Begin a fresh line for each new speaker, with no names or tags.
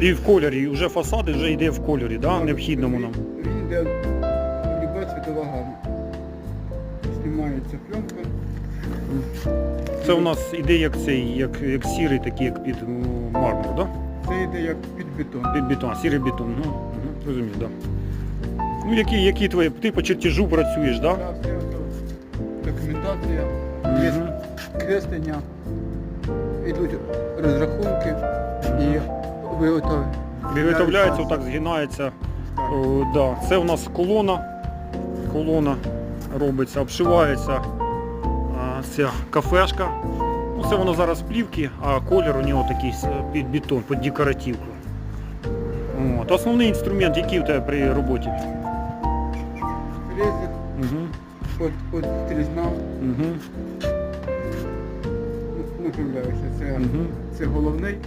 І в кольорі, і вже фасади вже йде в кольорі, да? необхідному нам.
Він йде люба цвітова гама. Знімається пленка.
Це у нас іде як цей, як, як сірий, такий, як під ну, мармур, да?
Це йде як під бетон.
Під бетон, сірий бетон. Ну, угу, розумію, да. Ну, які, які твої, ти по чертежу працюєш, да?
Да, все документація,
Мгм.
креслення, йдуть розрахунки і виготовлення.
Виготовляється, отак згинається. О, да. Це у нас колона. Колона робиться, обшивається а, ця кафешка. Ну, це воно зараз плівки, а колір у нього такий під бетон, під декоративку. От. Основний інструмент, який у тебе при роботі?
Фрезик,
Угу.
от, от стрізна,
Угу.
направляюча. Це,
Угу.
це головний,